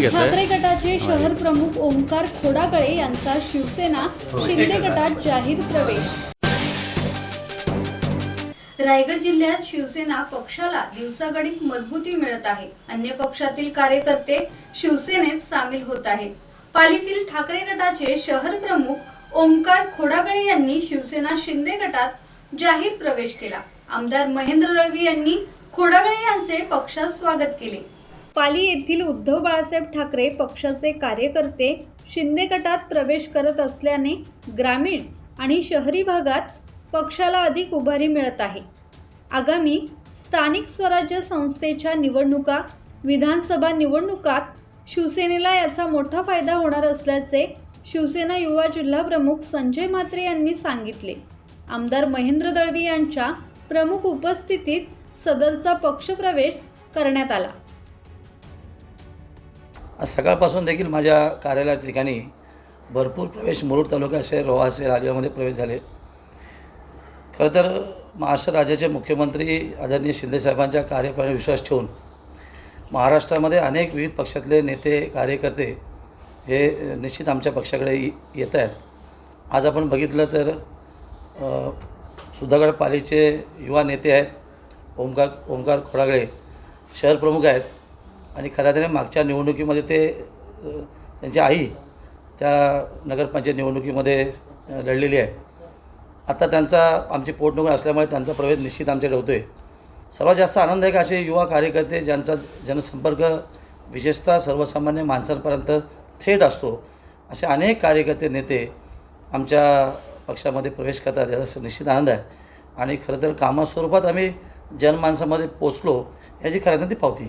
घेत ठाकरे गटाचे शहर प्रमुख ओमकार खोडागळे यांचा शिवसेना शिंदे गटात जाहीर प्रवेश. रायगड जिल्ह्यात शिवसेना पक्षाला दिवसागणिक मजबूती मिळत आहे. अन्य पक्षातील कार्यकर्ते शिवसेनेत सामील होत आहेत. पालीतील ठाकरे गटाचे शहर प्रमुख ओमकार खोडागळे यांनी शिवसेना शिंदे गटात जाहीर प्रवेश केला. आमदार महेंद्र दळवी यांनी खोडागळे यांचे पक्षात स्वागत केले. पाली येथील उद्धव बाळासाहेब ठाकरे पक्षाचे कार्यकर्ते शिंदे गटात प्रवेश करत असल्याने ग्रामीण आणि शहरी भागात पक्षाला अधिक उभारी मिळत आहे. आगामी स्थानिक स्वराज्य संस्थेच्या निवडणुका विधानसभा निवडणुकात शिवसेनेला याचा मोठा फायदा होणार असल्याचे शिवसेना युवा जिल्हा प्रमुख संजय म्हात्रे यांनी सांगितले. आमदार महेंद्र दळवी यांच्या प्रमुख उपस्थितीत सदरचा पक्षप्रवेश करण्यात आला. आज सकाळपासून देखील माझ्या कार्यालया ठिकाणी भरपूर प्रवेश मुरुड तालुका असेल रोहा असेल आलियामध्ये प्रवेश झाले. खरं तर महाराष्ट्र राज्याचे मुख्यमंत्री आदरणीय शिंदेसाहेबांच्या कार्यप्रणाली विश्वास ठेवून महाराष्ट्रामध्ये अनेक विविध पक्षातले नेते कार्यकर्ते हे निश्चित आमच्या पक्षाकडे येत आहेत. आज आपण बघितलं तर सुधागड पालीचे युवा नेते आहेत ओंकार ओंकार खोडागळे शहर प्रमुख आहेत. आणि खऱ्या तरी मागच्या निवडणुकीमध्ये ते त्यांची आई त्या नगरपंचायत निवडणुकीमध्ये लढलेली आहे. आता त्यांचा आमची पोटनिवडणूक असल्यामुळे त्यांचा प्रवेश निश्चित आमच्याकडे होतो आहे सर्वात जास्त आनंददायक असे युवा कार्यकर्ते ज्यांचा जनसंपर्क विशेषतः सर्वसामान्य माणसांपर्यंत थेट असतो. असे अनेक कार्यकर्ते नेते आमच्या पक्षामध्ये प्रवेश करतात. याचा निश्चित आनंद आहे. आणि खरं तर कामास्वरूपात आम्ही जनमानसामध्ये पोचलो याची खरं तर ती पावती.